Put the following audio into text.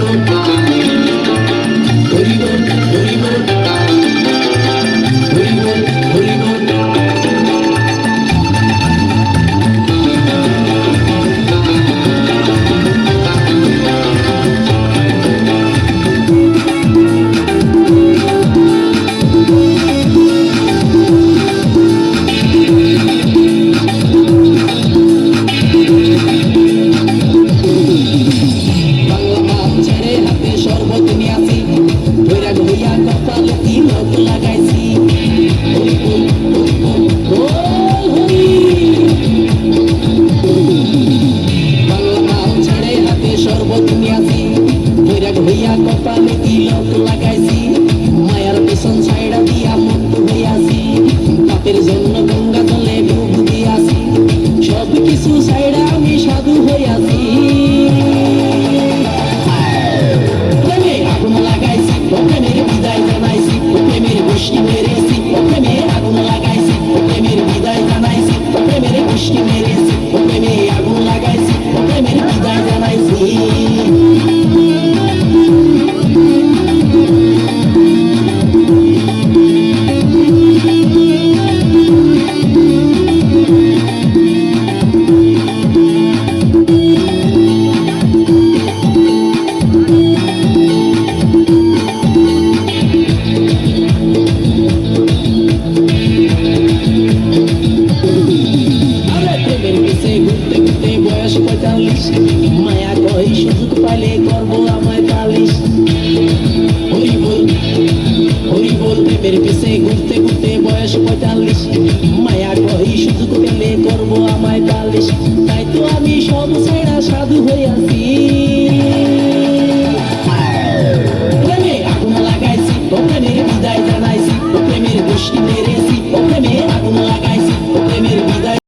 বাংলা আসি বৈরাগ হইয়া আমি সাধু হইয়াছি। আগুন লাগাইছি, প্রেমের বিদায় জানাইছি, প্রেমের গোষ্ঠী মেরেছি ও প্রেমে আগুন লাগাইছি, প্রেমের বিদায় জানাইছি, প্রেমের গোষ্ঠী মেরেছি। বয়স পঁয়তাল্লিশ মায়া কই সুযোগ পাইলে করব আমায় পালিশ হরি বল হরি বল প্রেমের পিছে ঘুরতে ঘুরতে বয়স পঁয়তাল্লিশ। মায়া কই সুযোগ পেলে করব আমায় পালিশ তাই তো আমি সব ছাইড়া সাধু হইয়াছি